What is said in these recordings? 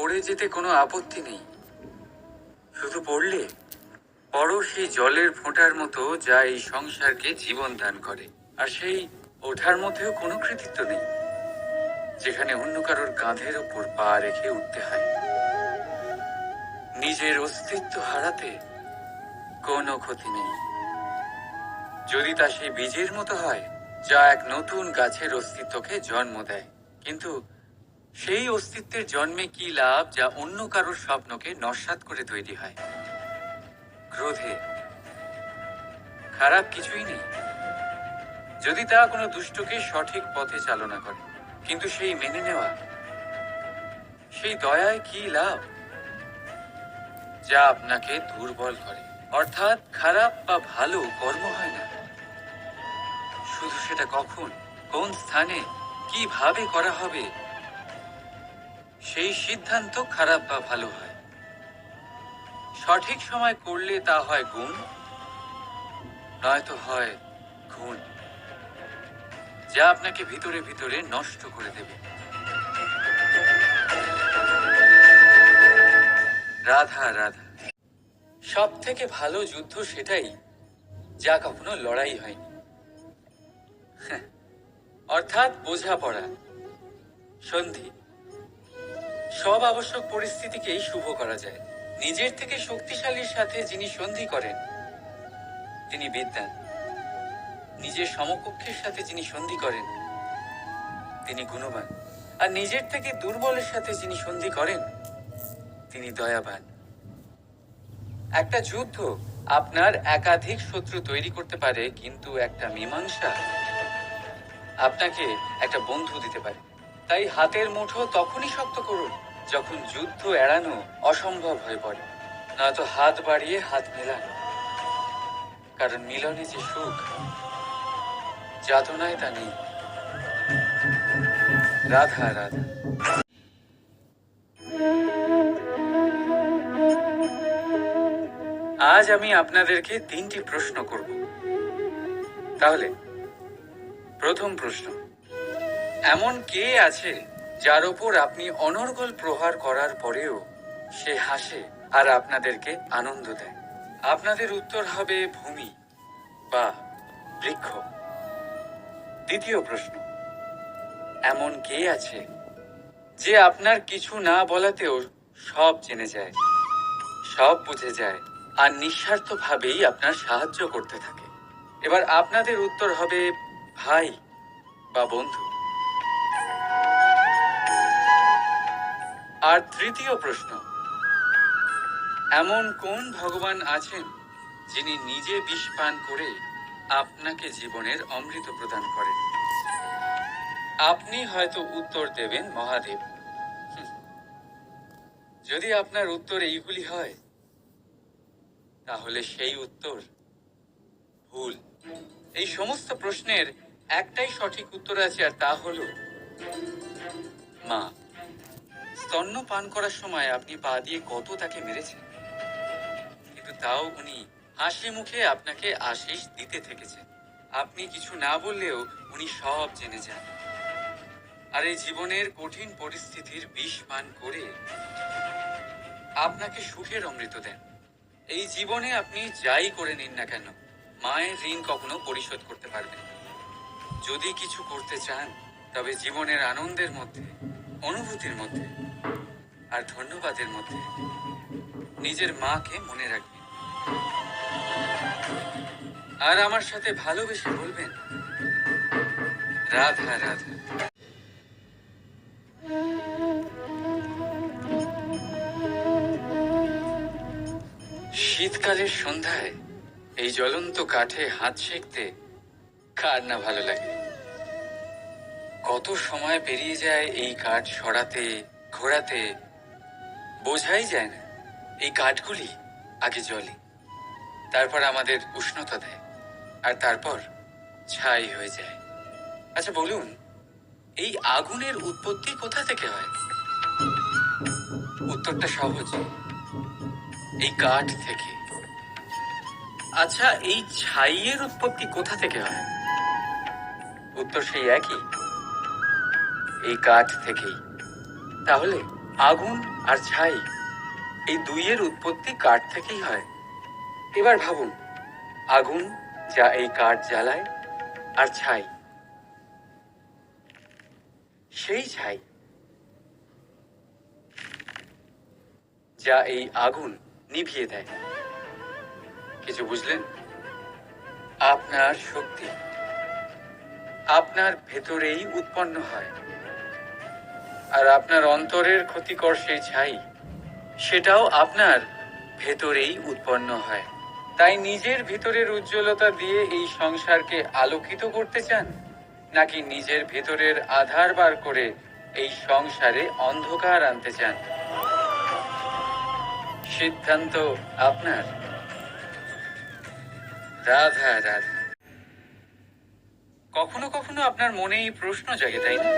পড়ে যেতে কোনো আপত্তি নেই। শুধু পড়লে? পরও সেই জলের ফোঁটার মতো যা এই সংসারকে জীবন দান করে। আর সেই ওঠার মধ্যেও কোনো কৃতিত্ব নেই, যেখানে অন্য কারোর কাঁধের ওপর পা রেখে উঠতে হয়। নিজের অস্তিত্ব হারাতে কোনো ক্ষতি নেই। যদি তা সেই বীজের মতো হয়, যা এক নতুন গাছের অস্তিত্বকে জন্ম দেয়। কিন্তু সেই অস্তিত্বের জন্মে কি লাভ যা অন্য কারোর স্বপ্নকে নস্বাত করে তৈরি হয়? ক্রোধে। খারাপ কিছুই নেই। যদি তা কোনো দুষ্টকে সঠিক পথে চালনা করে, কিন্তু সেই মেনে নেওয়া, সেই দয়ায় কি লাভ? যা আপনাকে দুর্বল করে। অর্থাৎ খারাপ বা ভালো কর্ম হয় না। শুধু সেটা কখন, কোন স্থানে, কীভাবে করা হবে সেই সিদ্ধান্ত খারাপ বা ভালো হয়। সঠিক সময় করলে তা হয় গুণ নয়তো হয় গুণ যা আপনাকে ভিতরে ভিতরে নষ্ট করে দেবে। রাধা রাধা। সব থেকে ভালো যুদ্ধ সেটাই যা কখনো লড়াই হয়নি। হ্যাঁ, অর্থাৎ বোঝাপড়া সন্ধি। সব আবশ্যক পরিস্থিতিকেই শুভ করা যায়। নিজের থেকে শক্তিশালীর সাথে যিনি সন্ধি করেন, তিনি বিদ্যান। নিজের সমকক্ষের সাথে যিনি সন্ধি করেন, তিনি গুণবান। আর নিজের থেকে দুর্বলের সাথে যিনি সন্ধি করেন, তিনি দয়াবান। একটা যুদ্ধ আপনার একাধিক শত্রু তৈরি করতে পারে, কিন্তু একটা মীমাংসা আপনাকে একটা বন্ধু দিতে পারে। তাই হাতের মুঠো তখনই শক্ত করুন। যখন যুদ্ধ এড়ানো অসম্ভব হয়ে পড়ে, নয়তো হাত বাড়িয়ে হাত মেলান। কারণ মিলনে যে সুখ, যাতনায় তা নেই। রাধা রাধা। আজ আমি আপনাদেরকে তিনটি প্রশ্ন করব। তাহলে, প্রথম প্রশ্ন, এমন কে আছে যার উপর আপনি অনর্গল প্রহার করার পরেও সে হাসে আর আপনাদেরকে আনন্দ দেয়। আপনাদের উত্তর হবে ভূমি বা বৃক্ষ। দ্বিতীয় প্রশ্ন, এমন কে আছে যে আপনার কিছু না বলাতেও সব জেনে যায়, সব বুঝে যায় আর নিঃস্বার্থভাবেই আপনার সাহায্য করতে থাকে? এবার আপনাদের উত্তর হবে ভাই বা বন্ধু। আর তৃতীয় প্রশ্ন। এমন কোন ভগবান আছেন যিনি নিজে বিষ পান করে আপনাকে জীবনের অমৃত প্রদান করেন? আপনি হয়তো উত্তর দেবেন মহাদেব। যদি আপনার উত্তর এইগুলি হয়, তাহলে সেই উত্তর ভুল। এই সমস্ত প্রশ্নের একটাই সঠিক উত্তর আছে, আর তা হলো মা। স্তন্য পান করার সময় আপনি পা দিয়ে কত তাকে মেরেছেন? কিন্তু তাও উনি হাসি মুখে আপনাকে আশিস দিতে থেকেছেন। আপনি কিছু না বললেও উনি সব জেনে যান। আর এই জীবনের কঠিন পরিস্থিতির বিষ পান করে আপনাকে সুখের অমৃত দেন। এই জীবনে আপনি যাই করে নিন না কেন, মায়ের ঋণ কখনো পরিশোধ করতে পারবেন যদি কিছু করতে চান, তবে জীবনের আনন্দের মধ্যে, অনুভূতির মধ্যে আর ধন্যবাদের মধ্যে নিজের মাকে মনে রাখবেন আর আমার সাথে ভালোবেসে বলবেন, রাধা রাধা। শীতকালের সন্ধ্যায় এই জ্বলন্ত কাঠে হাত সেঁকতে কার না ভালো লাগে? কত সময় পেরিয়ে যায় এই কাঠ সরাতে, ঘোরাতে বোঝাই যায় না। এই কাঠগুলি আগে জলে তারপর আমাদের উষ্ণতা দেয়, আর তারপর ছাই হয়ে যায়। আচ্ছা বলুন, এই আগুনের উৎপত্তি কোথা থেকে হয়? উত্তরটা সহজ। এই কাঠ থেকে। আচ্ছা এই ছাইয়ের উৎপত্তি কোথা থেকে হয়? উত্তর সেই একই। এই কাঠ থেকেই। তাহলে আগুন আর ছাই, এই দুইয়ের উৎপত্তি কাঠ থেকেই হয়। এবার ভাবুন, আগুন যা এই কাঠ জ্বালায় আর ছাই। সেই ছাই যা এই আগুন নিভিয়ে দেয়। কিছু বুঝলেন? আপনার শক্তি আপনার ভেতরেই উৎপন্ন হয়। আর আপনার অন্তরের ক্ষতিকর সেই ছাই, সেটাও আপনার ভেতরেই উৎপন্ন হয়। তাই নিজের ভিতরের উজ্জ্বলতা দিয়ে এই সংসারকে আলোকিত করতে চান, নাকি নিজের ভেতরের আধার বার করে এই সংসারে অন্ধকার আনতে চান? সিদ্ধান্ত আপনার। রাধা রাধা। কখনো কখনো আপনার মনে এই প্রশ্ন জাগে, তাই না?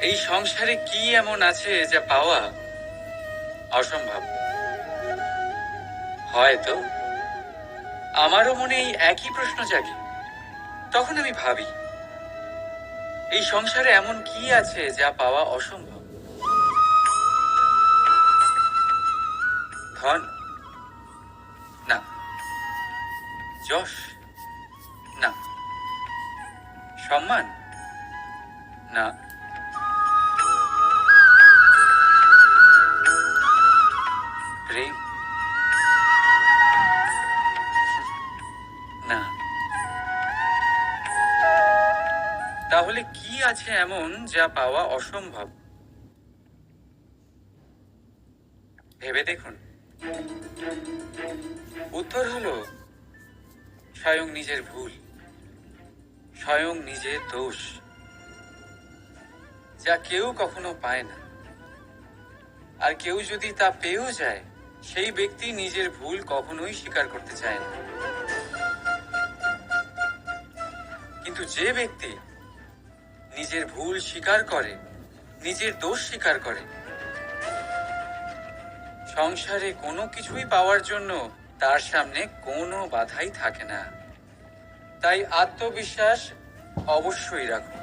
এই সংসারে কি এমন আছে যা পাওয়া অসম্ভব? হয়তো। আমারও মনে এই একই প্রশ্ন জাগে। তখন আমি ভাবি, এই সংসারে এমন কি আছে যা পাওয়া অসম্ভব? ধন? না। যশ? না। সম্মান? না। আছে এমন যা পাওয়া অসম্ভব। ভেবে দেখুন। উত্তর হলো, স্বয়ং নিজের ভুল, স্বয়ং নিজের দোষ, যা কেউ কখনো পায় না। আর কেউ যদি তা পেয়েও যায়, সেই ব্যক্তি নিজের ভুল কখনোই স্বীকার করতে চায় না। কিন্তু যে ব্যক্তি নিজের ভুল স্বীকার করে, নিজের দোষ স্বীকার করে। সংসারে কোনো কিছুই পাওয়ার জন্য তার সামনে কোনো বাধাই থাকে না। তাই আত্মবিশ্বাস অবশ্যই রাখুন।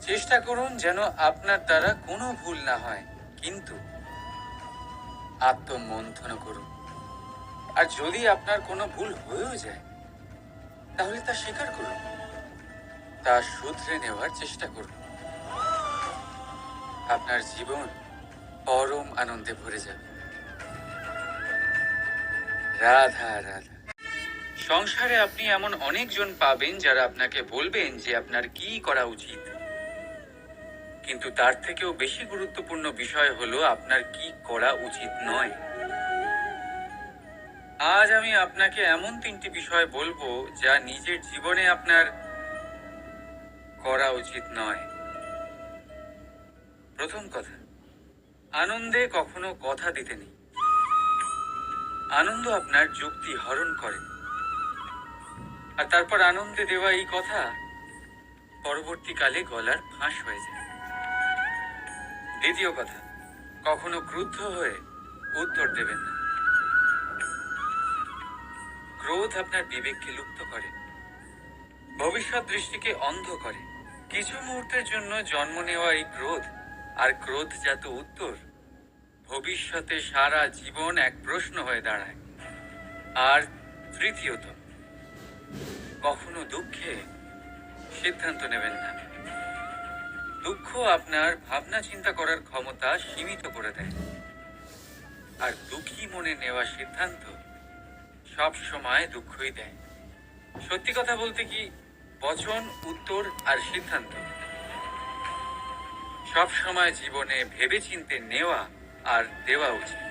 চেষ্টা করুন যেন আপনার দ্বারা কোনো ভুল না হয়, কিন্তু আত্মমন্থন করুন। আর যদি আপনার কোনো ভুল হয়েও যায়, তাহলে তা স্বীকার করুন। তা শুধরে নেওয়ার চেষ্টা করুন। আপনার জীবন পরম আনন্দে ভরে যাবে। রাধা রাধা। সংসারে আপনি এমন অনেকজন পাবেন যারা আপনাকে বলবেন যে আপনার কি করা উচিত। কিন্তু তার থেকেও বেশি গুরুত্বপূর্ণ বিষয় হলো আপনার কি করা উচিত নয়। আজ আমি আপনাকে এমন তিনটি বিষয় বলব যা নিজের জীবনে আপনার করা উচিত নয়। প্রথম কথা, আনন্দে কখনো কথা দিতে নেই। আনন্দ আপনার যুক্তি হরণ করে। আর তারপর আনন্দে দেওয়া এই কথা পরবর্তীকালে গলার ফাঁস হয়ে যায়। দ্বিতীয় কথা, কখনো ক্রুদ্ধ হয়ে উত্তর দেবেন না। ক্রোধ আপনার বিবেককে লুপ্ত করে। ভবিষ্যৎ দৃষ্টিকে অন্ধ করে। কিছু মুহূর্তের জন্য জন্ম নেওয়া এই ক্রোধ, আর ক্রোধ ক্রোধজাত উত্তর, ভবিষ্যতে সারা জীবন এক প্রশ্ন হয়ে দাঁড়ায়। আর তৃতীয়ত, কখনো দুঃখে সিদ্ধান্ত নেবেন না। দুঃখ আপনার ভাবনা চিন্তা করার ক্ষমতা সীমিত করে দেয়। আর দুঃখী মনে নেওয়া সিদ্ধান্ত সব সময় দুঃখই দেয়। সত্যি কথা বলতে কি বচন, উত্তর আর সিদ্ধান্ত। সব সময় জীবনে ভেবেচিন্তে নেওয়া আর দেওয়া উচিত।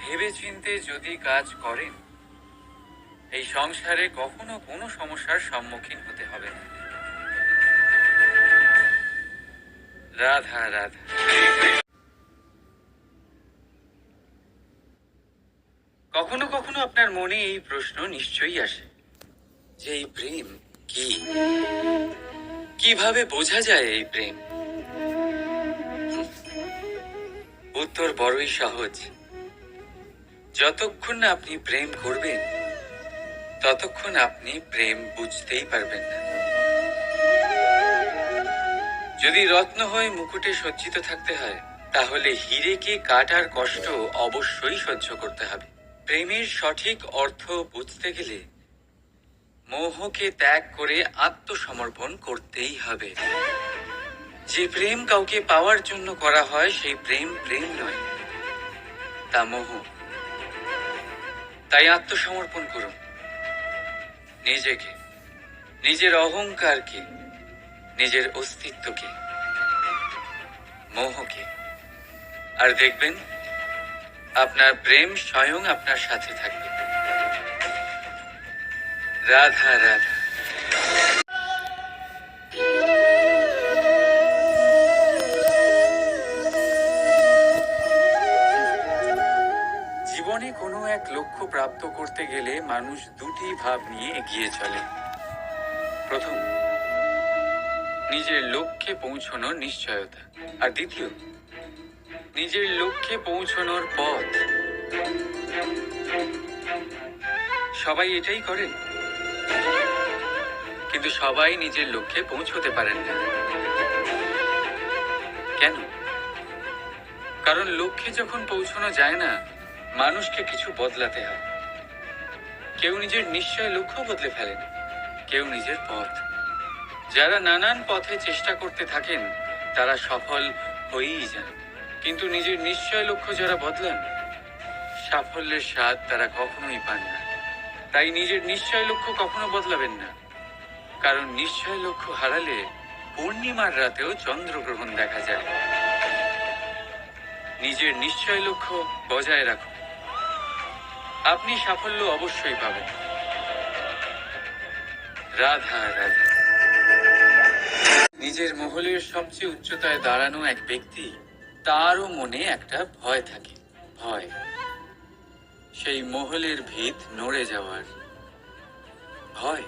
ভেবেচিন্তে যদি কাজ করেন, এই সংসারে কখনো কোনো সমস্যার সম্মুখীন হতে হবে না। রাধা রাধা। কখনো কখনো আপনার মনে এই প্রশ্ন নিশ্চয়ই আসে। এই প্রেম কি? কীভাবে বোঝা যায় এই প্রেম? উত্তর বড়ই সহজ। যতক্ষণ না আপনি প্রেম করবেন, ততক্ষণ আপনি প্রেম বুঝতেই পারবেন না। যদি রত্ন হয়ে মুকুটে সজ্জিত থাকতে হয়, তাহলে হিরেকে কাটার কষ্ট অবশ্যই সহ্য করতে হবে। প্রেমের সঠিক অর্থ বুঝতে গেলে মোহকে ত্যাগ করে আত্মসমর্পণ করতেই হবে। যে প্রেম কাউকে পাওয়ার জন্য করা হয়, সেই প্রেম প্রেম নয়। তা মোহ। তাই আত্মসমর্পণ করুন। নিজেকে, নিজের অহংকারকে, নিজের অস্তিত্বকে, মোহকে। আর দেখবেন, আপনার প্রেম স্বয়ং আপনার সাথে থাকবে। রাধা রাধা। জীবনে কোনো এক লক্ষ্য প্রাপ্ত করতে গেলে মানুষ দুটি ভাব নিয়ে এগিয়ে চলে। প্রথম, নিজের লক্ষ্যে পৌঁছানোর নিশ্চয়তা। আর দ্বিতীয়, নিজের লক্ষ্যে পৌঁছানোর পথ। সবাই এটাই করেন? কিন্তু সবাই নিজের লক্ষ্যে পৌঁছতে পারেন না। কেন? কারণ লক্ষ্যে যখন পৌঁছানো যায় না, মানুষকে কিছু বদলাতে হয়। কেউ নিজের নিশ্চয় লক্ষ্য বদলে ফেলেন, কেউ নিজের পথ। যারা নানান পথে চেষ্টা করতে থাকেন, তারা সফল হয়েই যান। কিন্তু নিজের নিশ্চয় লক্ষ্য যারা বদলান, সাফল্যের স্বাদ তারা কখনোই পান না। তাই নিজের নিশ্চয় লক্ষ্য কখনো বদলাবেন না। কারণ নিশ্চয় লক্ষ্য হারালে পূর্ণিমার রাতেও চন্দ্রগ্রহণ দেখা যায়। নিজের নিশ্চয় লক্ষ্য বজায় রাখুন। আপনি সাফল্য অবশ্যই পাবেন। রাধা রাধা। নিজের মহলের সবচেয়ে উচ্চতায় দাঁড়ানো এক ব্যক্তি, তারও মনে একটা ভয় থাকে। ভয়। সেই মহলের ভিত নড়ে যাওয়ার ভয়,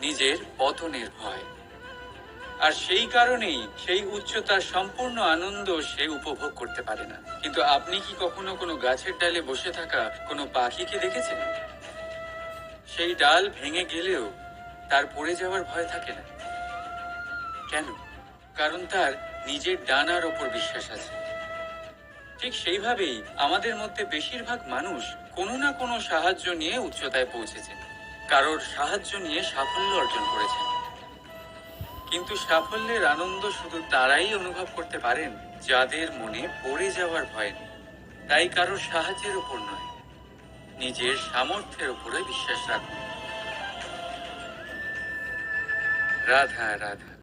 নিজের পতনের ভয়। আর সেই কারণেই সেই উচ্চতার সম্পূর্ণ আনন্দ সে উপভোগ করতে পারে না। কিন্তু আপনি কি কখনো কোনো গাছের ডালে বসে থাকা কোনো পাখিকে দেখেছেন? সেই ডাল ভেঙে গেলেও তার পড়ে যাওয়ার ভয় থাকে না। কেন? কারণ তার নিজের ডানার ওপর বিশ্বাস আছে। ঠিক সেইভাবেই আমাদের মধ্যে বেশিরভাগ মানুষ কোনো না কোনো সাহায্য নিয়ে উচ্চতায় পৌঁছেছেন। কারোর সাহায্য নিয়ে সাফল্য অর্জন করেছেন। কিন্তু সাফল্যের আনন্দ শুধু তারাই অনুভব করতে পারেন যাদের মনে পড়ে যাওয়ার ভয় নেই। তাই কারোর সাহায্যের উপর নয়, নিজের সামর্থ্যের উপরে বিশ্বাস রাখুন। রাধা রাধা।